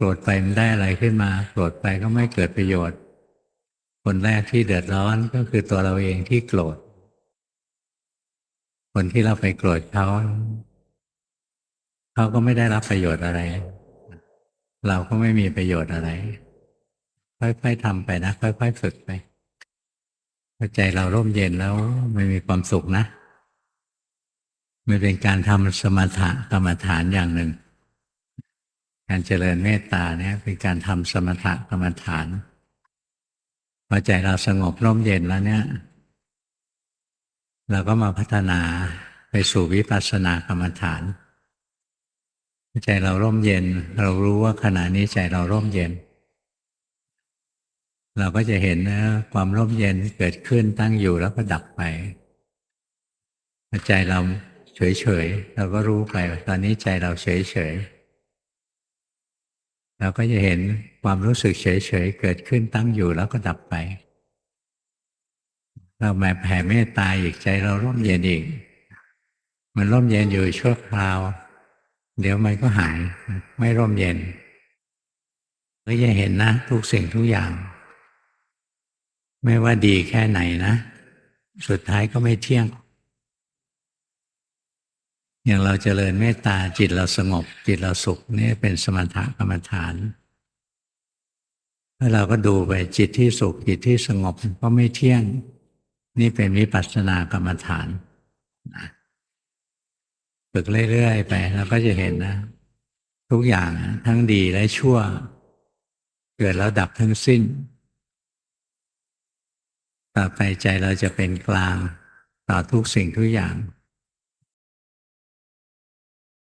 โกรธไปมันได้อะไรขึ้นมา โกรธไปก็ไม่เกิดประโยชน์ คนแรกที่เดือดร้อนก็คือตัวเราเองที่โกรธ คนที่เราไปโกรธเขาเขาก็ไม่ได้รับประโยชน์อะไร เราก็ไม่มีประโยชน์อะไร ค่อยๆทำไปนะ ค่อยๆฝึกไปพอใจเราร่มเย็นแล้วมันมีความสุขนะ มันเป็นการทำสมถะกรรมฐานอย่างหนึ่ง การเจริญเมตตาเนี่ยเป็นการทำสมถะกรรมฐานพอใจเราสงบร่มเย็นแล้วเนี่ย เราก็มาพัฒนาไปสู่วิปัสสนากรรมฐาน ใจเราร่มเย็น เรารู้ว่าขณะนี้ใจเราร่มเย็น เราก็จะเห็นนะความร่มเย็นเกิดขึ้นตั้งอยู่แล้วก็ดับไปใจเราเฉยๆเราก็รู้ไปตอนนี้ใจเราเฉยๆ เราก็จะเห็นความรู้สึกเฉยๆเกิดขึ้นตั้งอยู่แล้วก็ดับไป เราแมาแผ่เมตตาอีกใจเราร่มเย็นอีก มันร่มเย็นอยู่ชั่วคราว เดี๋ยวมันก็หายไม่ร่มเย็นก็จะเห็นนะ ทุกสิ่งทุกอย่าง ไม่ว่าดีแค่ไหนนะ สุดท้ายก็ไม่เที่ยง อย่างเราเจริญเมตตาจิตเราสงบ จิตเราสุขนี่เป็นสมถะกรรมฐานแล้วเราก็ดูไปจิตที่สุขจิตที่สงบก็ไม่เที่ยง นี่เป็นวิปัสสนากรรมฐานฝึกเรื่อยๆไปเราก็จะเห็นนะ ทุกอย่างทั้งดีและชั่ว เกิดแล้วดับทั้งสิ้น ต่อไปใจเราจะเป็นกลาง ต่อทุกสิ่งทุกอย่าง